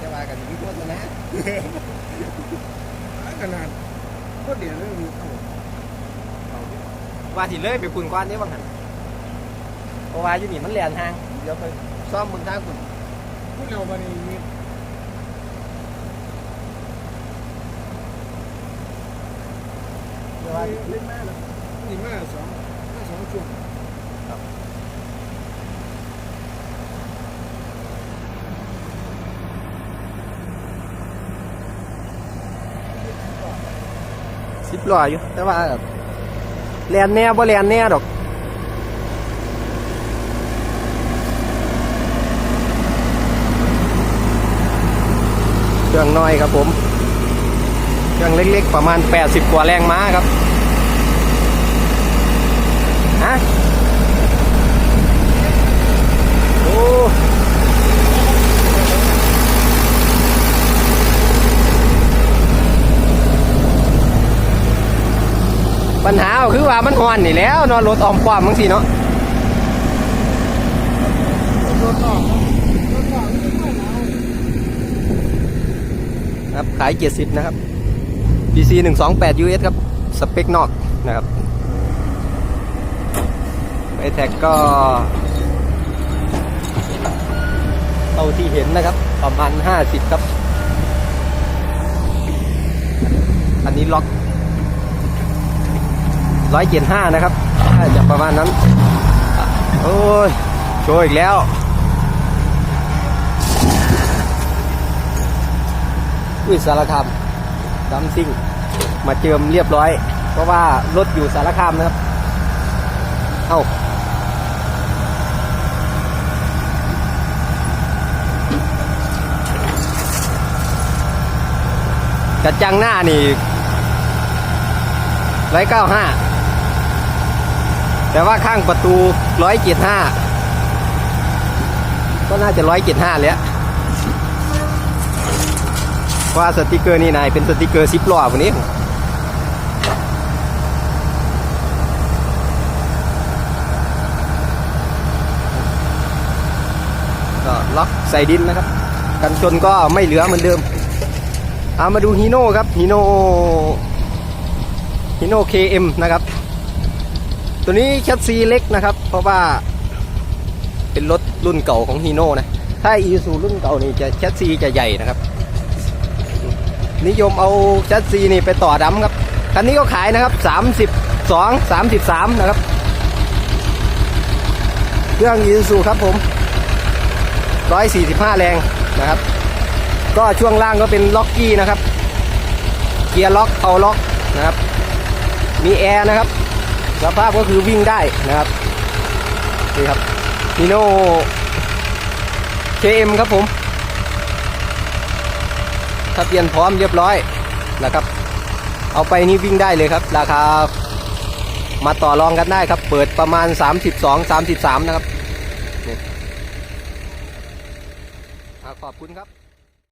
จะว่ากันมีคนนะขนาดก็เดี๋ยวเรื่องนี้เข้าว่าที่เลยไปคุณกวนนี้บ้างหันเพราะว่าอยู่นี่มันแลนห่างเดี๋ยวไปซ่อมมึงทางคุณพูดเราวันนี้มีเดี๋ยวว่าเล่นแม่เลยนี่แม่สองแม่สองช่วง สิบล้ออยู่ แต่ว่าแลนแน่บ่แลนแน่ดอกเครื่องน้อยครับผมเครื่องเล็กๆ ประมาณ 80 กว่าแรงม้าครับฮะโอ้ ปัญหาคือว่ามันหอนนี่แล้วเนาะรถออมความบางทีเนาะรถนอกรถนอกนี่ไม่หนาวครับนะครับ PC 128 US ครับ สเปคนอกนะครับไอแท็กก็เท่าที่เห็นนะครับ ประมาณ 50 ครับ อันนี้ล็อก 175นะครับน่าจะประมาณนั้น โอ้ย โชว์อีกแล้วอุ้ยสารคามดัมซิ่ง มาเจิมเรียบร้อย เพราะว่ารถอยู่สารคามนะครับ เอ้ากระจังหน้านี่ร้อยเก้าห้า แต่ว่าข้างประตูร้อยเจ็ดห้าก็น่าจะร้อยเจ็ดห้าเลยอะว่าสติกเกอร์นี่นายเป็นสติกเกอร์ซิปล้อวันนี้ก็ล็อกใส่ดินนะครับ กันชนก็ไม่เหลือเหมือนเดิมเอามาดูฮีโน่ครับฮีโน่ฮีโน่ KM นะครับ ตัวนี้แคสซีเล็กนะครับ เพราะว่าเป็นรถรุ่นเก่าของฮีโน่นะ ถ้าอีซูรุ่นเก่านี่จะแคสซีจะใหญ่นะครับ นิยมเอาแชสซีนี่ไปต่อดำครับ คันนี้ก็ขายนะครับ32 33นะครับ เครื่องยีซูครับผม145แรงนะครับ ก็ช่วงล่างก็เป็นล็อกกี้นะครับ เกียร์ล็อกเอาล็อกนะครับ มีแอร์นะครับ สภาพก็คือวิ่งได้นะครับนี่ครับนิโน่ KM ครับผมทะเบียนพร้อมเรียบร้อยนะครับ เอาไปนี่วิ่งได้เลยครับ ราคามาต่อรองกันได้ครับ เปิดประมาณ 32 33 นะครับขอบคุณครับ